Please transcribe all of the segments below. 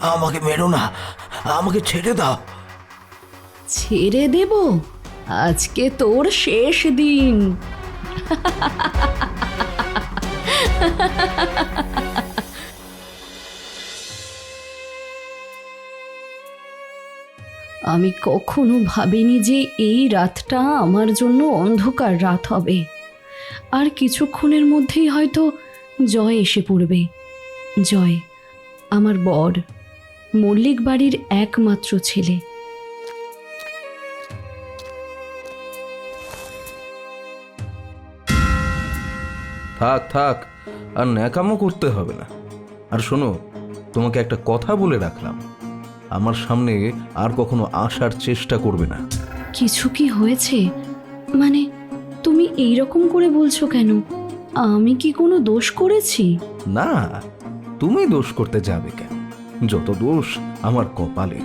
আমাকে মেরো না, আমাকে ছেড়ে দাও। ছেড়ে দেব? আজকে তোর শেষ দিন। আমি কখনো ভাবিনি যে এই রাতটা আমার জন্য অন্ধকার রাত হবে। আর কিছুক্ষণের মধ্যেই হয়তো জয় এসে পড়বে। জয়, আমার বর। মল্লিক বাড়ির একমাত্র ছেলে। থাক থাক আর ন্যাকামো করতে হবে না। আর শোনো তোমাকে একটা কথা বলে রাখলাম। আমার সামনে আর কখনো আসার চেষ্টা করবে না। কিছু কি হয়েছে? মানে তুমি এই রকম করে বলছো কেন? আমি কি কোনো দোষ করেছি? না তুমি দোষ করতে যাবে কেন? যত দোষ আমার কপালে,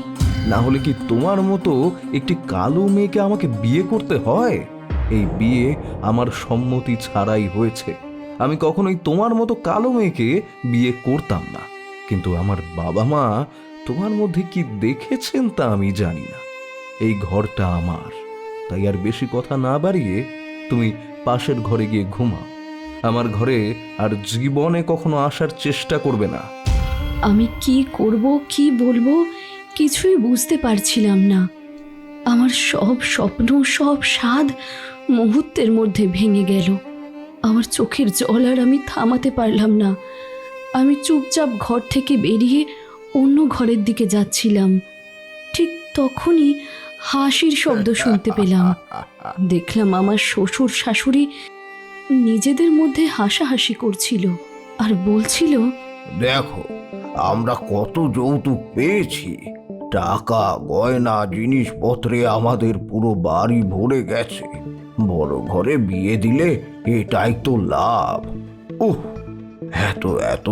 না হলে কি তোমার মতো একটি কালো মেয়েকে আমাকে বিয়ে করতে হয়? এই বিয়ে আমার সম্মতি ছাড়াই হয়েছে। আমি কখনোই তোমার মতো কালো মেয়েকে বিয়ে করতাম না। কিন্তু আমার বাবা মা তোমার মধ্যে কি দেখেছেন তা আমি জানি না। এই ঘরটা আমার। তাই আর বেশি কথা না বাড়িয়ে তুমি পাশের ঘরে গিয়ে ঘুমাও। আমার ঘরে আর জীবনে কখনো আসার চেষ্টা করবে না। আমি কি করব, কি বলব, কিছুই বুঝতে পারছিলাম না। আমার সব স্বপ্ন, সব স্বাদ মুহূর্তের মধ্যে ভেঙে গেল। আমার চোখের জল আর আমি থামাতে পারলাম না। আমি চুপচাপ ঘর থেকে বেরিয়ে অন্য ঘরের দিকে যাচ্ছিলাম। ঠিক তখনই হাসির শব্দ শুনতে পেলাম। দেখলাম আমার শ্বশুর শাশুড়ি নিজেদের মধ্যে হাসাহাসি করছিল আর বলছিল দেখো, আমরা কত যৌতুক পেয়েছি। টাকা, গয়না, জিনিসপত্রে আমাদের পুরো বাড়ি ভরে গেছে। বড় ঘরে বিয়ে দিলে এটাই তো লাভ। উহ, এত এত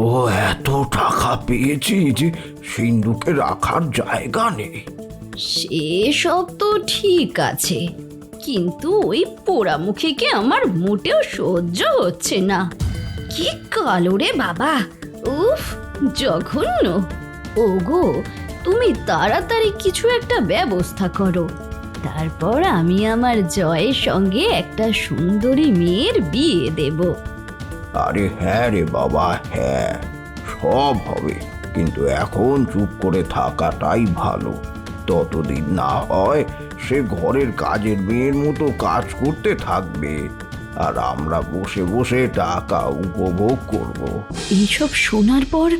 এত টাকা পেয়েছি যে সিন্ধুকে রাখার জায়গা নেই। সেসব তো ঠিক আছে, কিন্তু ওই পোড়ামুখীকে আমার মোটেও সহ্য হচ্ছে না। কি কালো রে বাবা! উফ, জঘন্য। ওগো, তুমি তাড়াতাড়ি কিছু একটা ব্যবস্থা করো। তারপর আমি আমার জয়ের সঙ্গে একটা সুন্দরী মেয়ের বিয়ে দেব। আরে হ্যাঁ রে বাবা হ্যাঁ সব হবে। কিন্তু এখন চুপ করে থাকাটাই ভালো। ততদিন না হয় সে ঘরের কাজের মেয়ের মতো কাজ করতে থাকবে। আর আমরা বসে বসে টাকা উপভোগ করব। এইসব শোনার পর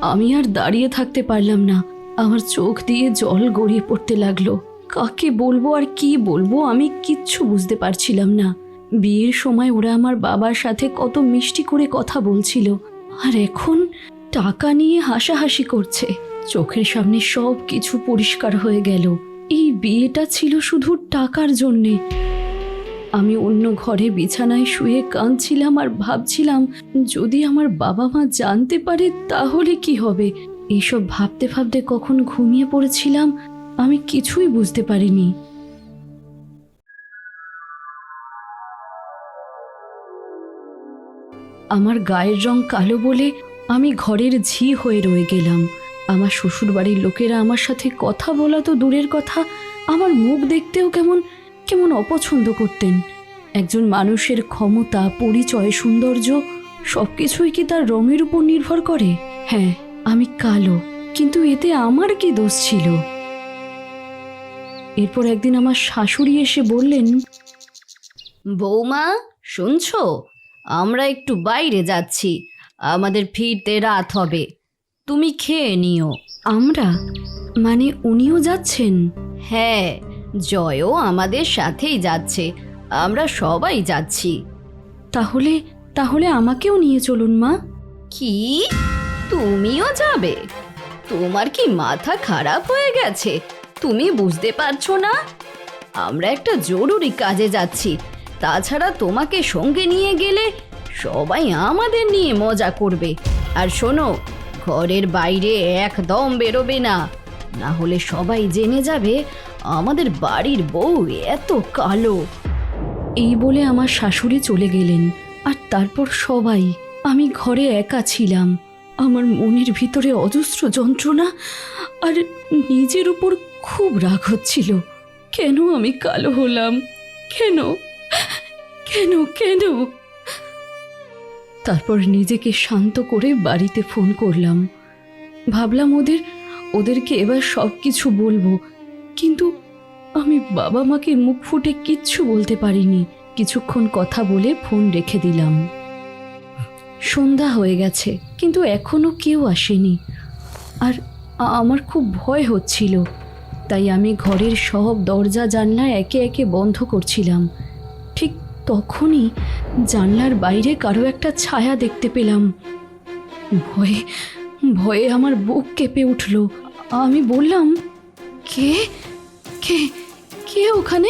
আমি আর দাঁড়িয়ে থাকতে পারলাম না। আমার চোখ দিয়ে জল গড়িয়ে পড়তে লাগল। কাকে বলব আর কি বলব আমি কিচ্ছু বুঝতে পারছিলাম না। বিয়ের সময় ওরা আমার বাবার সাথে কত মিষ্টি করে কথা বলছিল। আর এখন টাকা নিয়ে হাসাহাসি করছে। চোখের সামনে সব কিছু পরিষ্কার হয়ে গেল। এই বিয়েটা ছিল শুধু টাকার জন্যে। আমি অন্য ঘরে বিছানায় শুয়ে কাঁদছিলাম আর ভাবছিলাম, যদি আমার বাবা মা জানতে পারে তাহলে কি হবে? এইসব ভাবতে ভাবতে কখন ঘুমিয়ে পড়েছিলাম, আমি কিছুই বুঝতে পারিনি। আমার গায়ের রং কালো বলে আমি ঘরের ঝি হয়ে রয়ে গেলাম। আমার শ্বশুরবাড়ির লোকেরা আমার সাথে কথা বলা তো দূরের কথা, আমার মুখ দেখতেও কেমন কেমন অপছন্দ করতেন? একজন মানুষের ক্ষমতা, পরিচয়, সৌন্দর্য সব কিছুই কি তার রঙের উপর নির্ভর করে? হ্যাঁ আমি কালো, কিন্তু এতে আমার কি দোষ ছিল? এরপর একদিন আমার শাশুড়ি এসে বললেন, বৌমা, শুনছো? আমরা একটু বাইরে যাচ্ছি। আমাদের ফিরতে রাত হবে। তুমি খেয়ে নিও। আমরা? মানে উনিও যাচ্ছেন? হ্যাঁ জয়ও আমাদের সাথেই যাচ্ছে। আমরা সবাই যাচ্ছি। তাহলে তাহলে আমাকেও নিয়ে চলুন মা। কি? তুমিও যাবে? তোমার কি মাথা খারাপ হয়ে গেছে? তুমি বুঝতে পারছ না? আমরা একটা জরুরি কাজে যাচ্ছি। তাছাড়া তোমাকে সঙ্গে নিয়ে গেলে সবাই আমাদের নিয়ে মজা করবে। আর শোনো ঘরের বাইরে একদম বেরোবে না। না হলে সবাই জেনে যাবে আমাদের বাড়ির বউ এত কালো। এই বলে আমার শাশুড়ি চলে গেলেন, আর তারপর সবাই। আমি ঘরে একা ছিলাম। আমার মনের ভিতরে অজস্র যন্ত্রণা, আর নিজের উপর খুব রাগ হচ্ছিল। কেন আমি কালো হলাম? কেন? কেন? কেন? তারপর নিজেকে শান্ত করে বাড়িতে ফোন করলাম। ভাবলাম ওদের, ওদেরকে এবার সব কিছু বলব। কিন্তু আমি বাবা মাকে মুখ ফুটে কিচ্ছু বলতে পারিনি। কিছুক্ষণ কথা বলে ফোন রেখে দিলাম। সন্ধ্যা হয়ে গেছে, কিন্তু এখনও কেউ আসেনি। আর আমার খুব ভয় হচ্ছিল। তাই আমি ঘরের সব দরজা জানলা একে একে বন্ধ করছিলাম। ঠিক তখনই জানলার বাইরে কারও একটা ছায়া দেখতে পেলাম। ভয়ে ভয়ে আমার বুক কেঁপে উঠল। আমি বললাম কে? কে? কে ওখানে?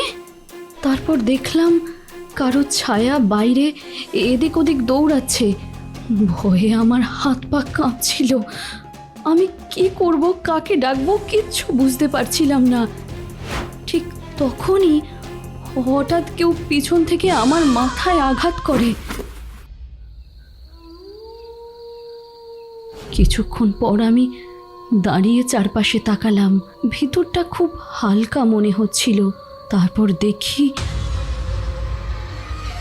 তারপর দেখলাম কারও ছায়া বাইরে এদিক ওদিক দৌড়াচ্ছে। ভয়ে আমার হাত পা কাঁপছিল। আমি কি করব, কাকে ডাকবো কিচ্ছু বুঝতে পারছিলাম না। ঠিক তখনই হঠাৎ কেউ পিছন থেকে আমার মাথায় আঘাত করে। কিছুক্ষণ পর আমি দাঁড়িয়ে চারপাশে তাকালাম। ভিতরটা খুব হালকা মনে হচ্ছিল। তারপর দেখি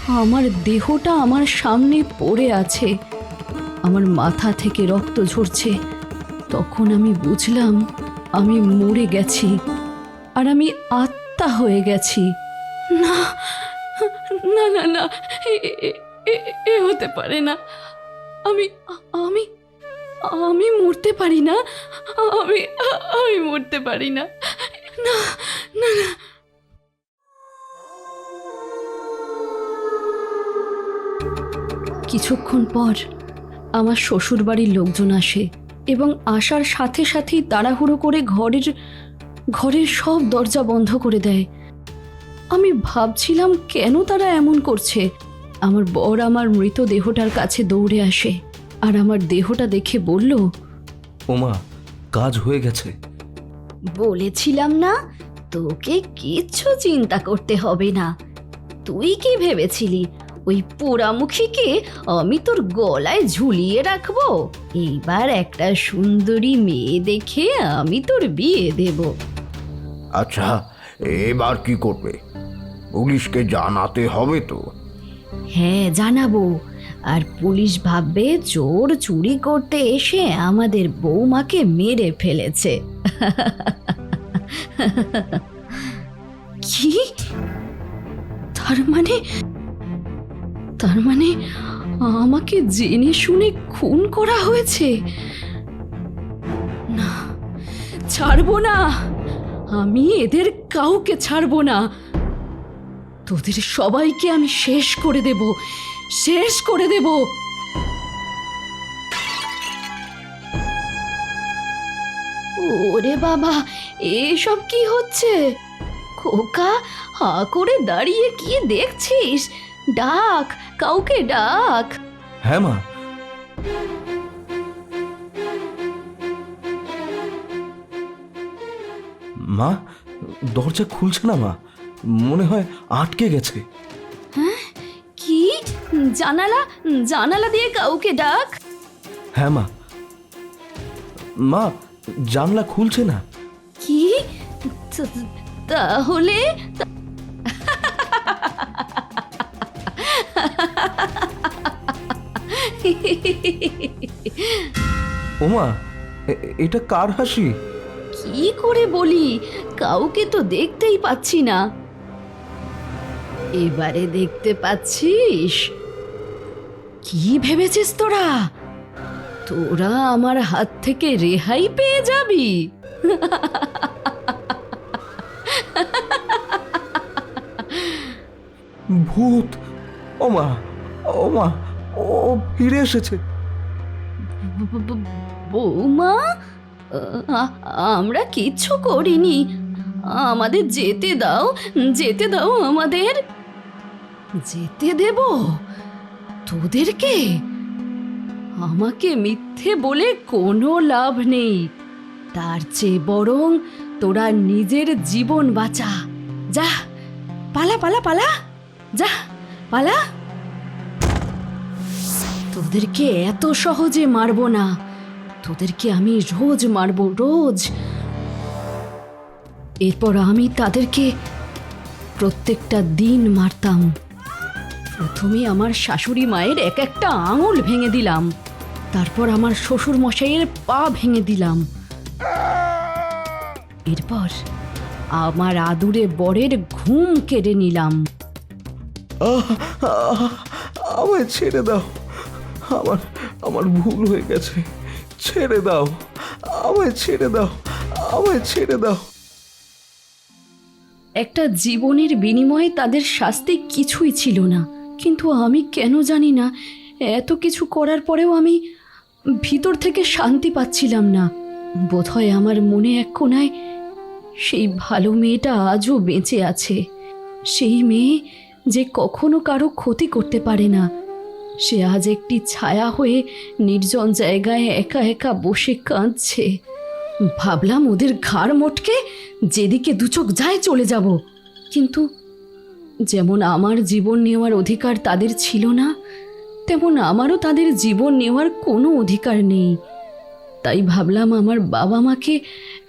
আমার দেহটা আমার সামনে পড়ে আছে। আমার মাথা থেকে রক্ত ঝরছে। তখন আমি বুঝলাম আমি মরে গেছি আর আমি আত্মা হয়ে গেছি। না না না না, এ- হতে পারে না। আমি আমি আমি মরতে পারি না। আমি আমি মরতে পারি না। না না না। কিছুক্ষণ পর আমার শ্বশুর বাড়ির লোকজন আসে এবং আসার সাথে সাথেই তাড়াহুড়ো করে ঘরের ঘরের সব দরজা বন্ধ করে দেয়। আমি ভাবছিলাম কেন তারা এমন করছে? আমার বর আমার মৃতদেহটার কাছে দৌড়ে আসে। আর আমার দেহটা দেখে বলল ওমা কাজ হয়ে গেছে। বলেছিলাম না তোকে কিচ্ছু চিন্তা করতে হবে না। তুই কি ভেবেছিলি? ওই পোড়ামুখীকে আমি তোর গলায় ঝুলিয়ে রাখব? এইবার একটা সুন্দরী মেয়ে দেখে আমি তোর বিয়ে দেব। আচ্ছা এবার কি করবে? পুলিশকে জানাতে হবে তো। হ্যাঁ জানাব। আর পুলিশ ভাববে চোর চুরি করতে এসে আমাদের বৌমাকে মেরে ফেলেছে। কি? তার মানে? তার মানে আমাকে জেনে শুনে খুন করা হয়েছে? না, ছাড়বো না। আমি এদের কাউকে ছাড়বো না। তোদের সবাইকে আমি শেষ করে দেব। শেষ করে দেব। ওরে বাবা, এসব কি হচ্ছে? খোকা, হা করে দাঁড়িয়ে কি দেখছিস? ডাক, কাউকে ডাক। হ্যাঁ মা। মা, দরজা খুলছে না মা। মনে হয় আটকে গেছে। জানালা? জানালা দিয়ে কাউকে ডাক? হ্যাঁ মা। মা জানলা খুলছে না। কি? তাহলে? ওমা এটা কার হাসি? কি করে বলি? কাউকে তো দেখতেই পাচ্ছি না। এবারে দেখতে পাচ্ছিস? কি ভেবেছিস তোরা? তোরা আমার হাত থেকে রেহাই পেয়ে যাবি। ভূত! ওমা ওমা ও ফিরে এসেছে। বৌমা? আমরা কিচ্ছু করিনি। আমাদের যেতে দাও যেতে দাও আমাদের। যেতে দেব? তোদেরকে? আমাকে মিথ্যে বলে কোনো লাভ নেই। তার চেয়ে বরং তোরা নিজের জীবন বাঁচা। যা, পালা পালা পালা। যা, পালা। তোদেরকে এত সহজে মারবো না। তোদেরকে আমি রোজ মারবো, রোজ। এরপর আমি তাদেরকে প্রত্যেকটা দিন মারতাম। প্রথমে আমার শাশুড়ি মায়ের এক একটা আঙুল ভেঙে দিলাম। তারপর আমার শ্বশুর মশাইয়ের পা ভেঙে দিলাম। এরপর আমার আদুরে বরের ঘুম কেড়ে নিলাম। আমায় ছেড়ে দাও। আমার আমার ভুল হয়ে গেছে। ছেড়ে দাও। আমায় ছেড়ে দাও। আমায় ছেড়ে দাও। একটা জীবনের বিনিময়ে তাদের শাস্তি কিছুই ছিল না। কিন্তু আমি কেন জানি না, এত কিছু করার পরেও আমি ভিতর থেকে শান্তি পাচ্ছিলাম না। বোধহয় আমার মনে এক কোনায় সেই ভালো মেয়েটা আজও বেঁচে আছে। সেই মেয়ে যে কখনো কারও ক্ষতি করতে পারে না। সে আজ একটি ছায়া হয়ে নির্জন জায়গায় একা একা বসে কাঁদছে। ভাবলাম ওদের ঘাড় মোটকে যেদিকে দুচোখ যায় চলে যাব। কিন্তু যেমন আমার জীবন নেওয়ার অধিকার তাদের ছিল না, তেমন আমারও তাদের জীবন নেওয়ার কোনো অধিকার নেই। তাই ভাবলাম আমার বাবা মাকে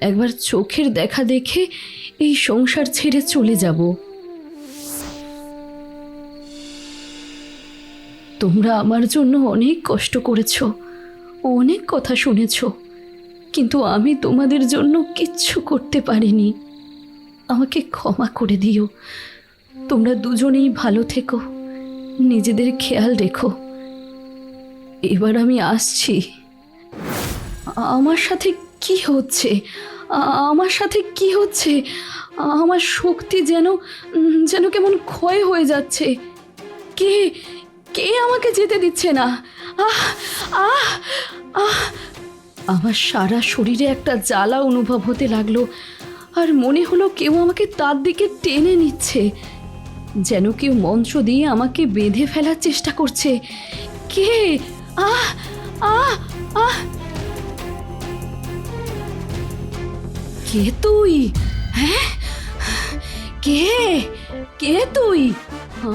একবার চোখের দেখা দেখে এই সংসার ছেড়ে চলে যাব। তোমরা আমার জন্য অনেক কষ্ট করেছ, অনেক কথা শুনেছো, কিন্তু আমি তোমাদের জন্য কিচ্ছু করতে পারিনি। আমাকে ক্ষমা করে দিও তোমরা দুজনেই ভালো থেকো। নিজেদের খেয়াল রেখো। এবার আমি আসছি। আমার সাথে কি হচ্ছে? আমার সাথে কি হচ্ছে? আমার শক্তি যেন যেন কেমন ক্ষয় হয়ে যাচ্ছে। কে কে আমাকে যেতে দিচ্ছে না? আহ আহ। আমার সারা শরীরে একটা জ্বালা অনুভব হতে লাগল, আর মনে হলো কেউ আমাকে তার দিকে টেনে নিচ্ছে। যেন কেউ মঞ্চ দিয়ে আমাকে বেঁধে ফেলার চেষ্টা করছে। কে? আহ! আহ! আহ! কে তুই? হ্যাঁ? কে? কে তুই?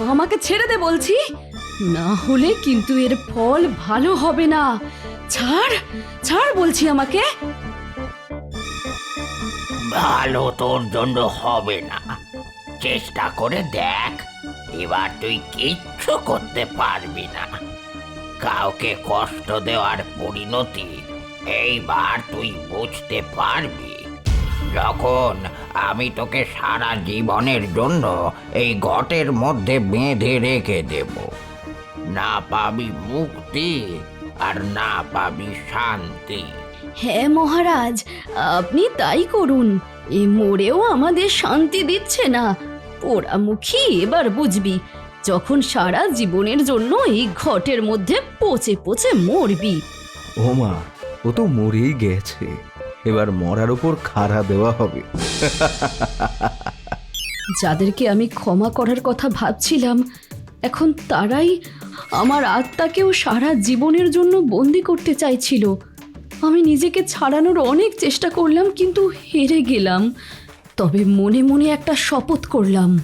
আমাকে ছেড়ে দে বলছি। না হলে কিন্তু এর ফল ভালো হবে না। ছাড় ছাড় বলছি আমাকে। ভালো তোর জন্য হবে না। চেষ্টা করে দেখ, এবার তুই কিচ্ছু করতে পারবি না। কাউকে কষ্ট দেওয়ার পরিণতি এইবার তুই বুঝতে পারবি। যখন আমি তোকে সারা জীবনের জন্য এই ঘটের মধ্যে বেঁধে রেখে দেব, না পাবি মুক্তি আর না পাবি শান্তি। হ্যাঁ মহারাজ, আপনি তাই করুন, এ মোড়েও আমাদের শান্তি দিচ্ছে না। পোড়ামুখী এবার বুঝবি। যখন সারা জীবনের জন্য এই ঘটের মধ্যে পচে পচে মরবি। ও মা ও তো মরেই গেছে। এবার মরার উপর খাড়া দেওয়া হবে। যাদেরকে আমি ক্ষমা করার কথা ভাবছিলাম এখন তারাই আমার আত্মাকেও সারা জীবনের জন্য বন্দি করতে চাইছিল। আমি নিজেকে ছাড়ানোর অনেক চেষ্টা করলাম কিন্তু হেরে গেলাম। তবে মনে মনে একটা শপথ করলাম।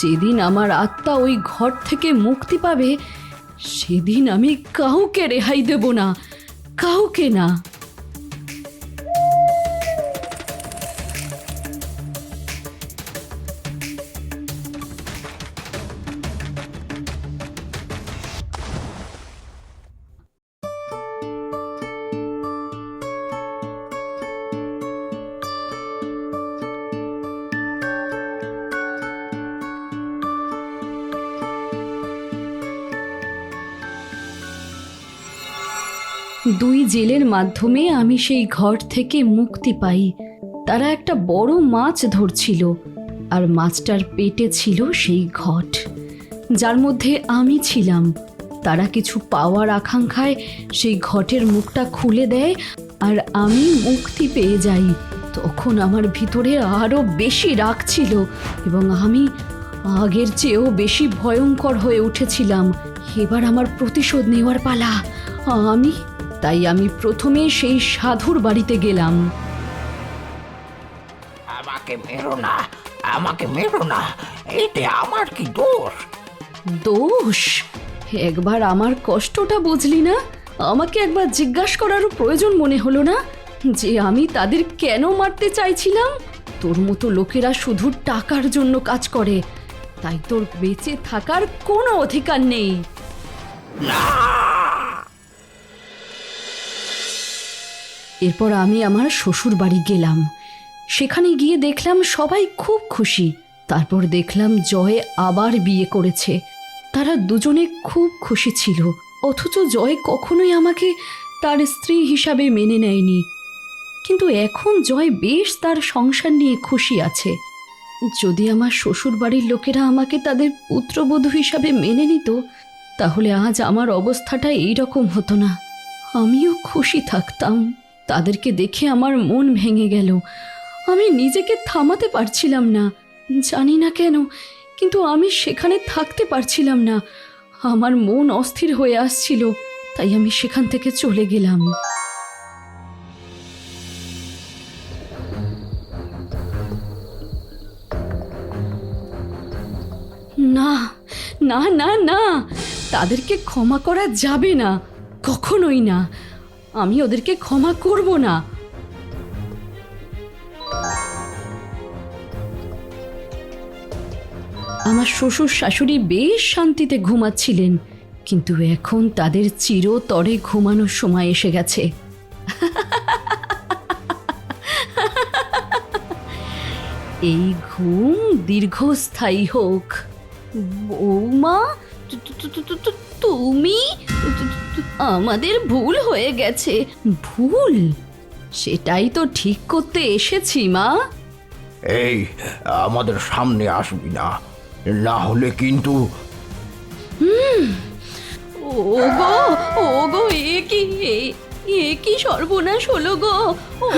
যেদিন আমার আত্মা ওই ঘর থেকে মুক্তি পাবে, সেদিন আমি কাউকে রেহাই দেব না, কাউকে না। দুই জেলের মাধ্যমে আমি সেই ঘর থেকে মুক্তি পাই। তারা একটা বড় মাছ ধরছিল, আর মাছটার পেটে ছিল সেই ঘট। যার মধ্যে আমি ছিলাম। তারা কিছু পাওয়ার আকাঙ্ক্ষায় সেই ঘটের মুখটা খুলে দেয়, আর আমি মুক্তি পেয়ে যাই। তখন আমার ভিতরে আরও বেশি রাগ ছিল, এবং আমি আগের চেয়েও বেশি ভয়ঙ্কর হয়ে উঠেছিলাম। এবার আমার প্রতিশোধ নেওয়ার পালা। আমি তাই আমি প্রথমে সেই সাধুর বাড়িতে গেলাম। আমাকে মেরো না আমাকে মেরো না এতে আমার কি দোষ? দোষ? একবার আমার কষ্টটা বুঝলি না? আমাকে একবার জিজ্ঞাসা করারও প্রয়োজন মনে হলো না? যে আমি তাদের কেন মারতে চাইছিলাম? তোর মতো লোকেরা শুধু টাকার জন্য কাজ করে তাই তোর বেঁচে থাকার কোনো অধিকার নেই। এরপর আমি আমার শ্বশুর বাড়ি গেলাম। সেখানে গিয়ে দেখলাম সবাই খুব খুশি। তারপর দেখলাম জয় আবার বিয়ে করেছে। তারা দুজনে খুব খুশি ছিল। অথচ জয় কখনোই আমাকে তার স্ত্রী হিসাবে মেনে নেয়নি। কিন্তু এখন জয় বেশ তার সংসার নিয়ে খুশি আছে। যদি আমার শ্বশুর বাড়ির লোকেরা আমাকে তাদের পুত্রবধূ হিসাবে মেনে নিত, তাহলে আজ আমার অবস্থাটা এই রকম হতো না। আমিও খুশি থাকতাম। তাদেরকে দেখে আমার মন ভেঙে গেল। আমি নিজেকে থামাতে পারছিলাম না। জানি না কেন, কিন্তু আমি সেখানে থাকতে পারছিলাম না। আমার মন অস্থির হয়ে আসছিল, তাই আমি সেখান থেকে চলে গেলাম। না না না না, তাদেরকে ক্ষমা করা যাবে না, কখনোই না। আমি ওদেরকে ক্ষমা করব না। আমার শ্বশুর শাশুড়ি বেশ শান্তিতে ঘুমাচ্ছিলেন, কিন্তু এখন তাদের চিরতরে ঘুমানোর সময় এসে গেছে। এই ঘুম দীর্ঘস্থায়ী হোক। বৌমা তুমি? আমাদের ভুল হয়ে গেছে। ভুল? সেটাই তো ঠিক করতে এসেছি মা। এই আমাদের সামনে আসবি না। না হলে কিন্তু ওগো ওগো এ কি এ- কি সর্বনাশ হলো গো। ও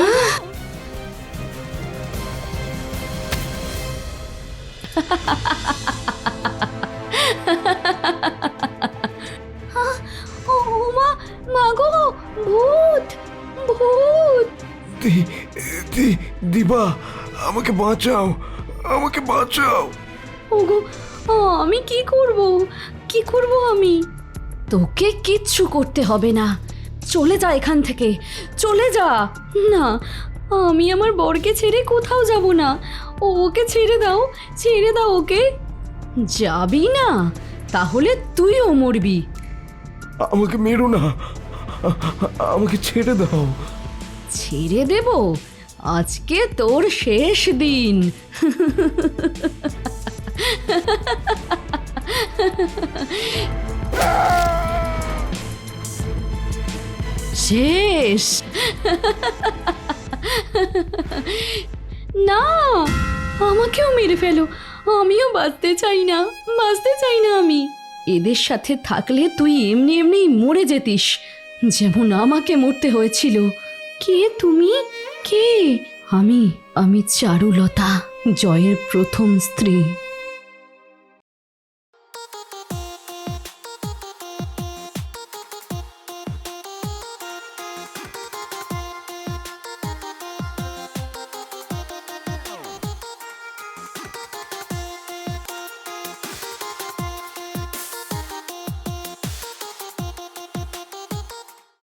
ও দিবা আমাকে বাঁচাও আমাকে বাঁচাও। ওগো আমি কি করব? কি করব আমি? তোকে কিচ্ছু করতে হবে না। চলে যা এখান থেকে চলে যা। না আমি আমার বরকে ছেড়ে কোথাও যাব না। ওকে ছেড়ে দাও ছেড়ে দাও ওকে। যাবি না তাহলে তুইও মরবি। আমাকে মেরো না আমাকে ছেড়ে দাও। ছেড়ে দেব? আজকে তোর শেষ দিন। শেষ। না, আমাকেও মেরে ফেলো। আমিও বাঁচতে চাই না, বাঁচতে চাই না আমি। এদের সাথে থাকলে তুই এমনি এমনি মরে যেতিস, যেমন আমাকে মরতে হয়েছিল। কে তুমি? কে? আমি আমি চারুলতা জয়ের প্রথম স্ত্রী।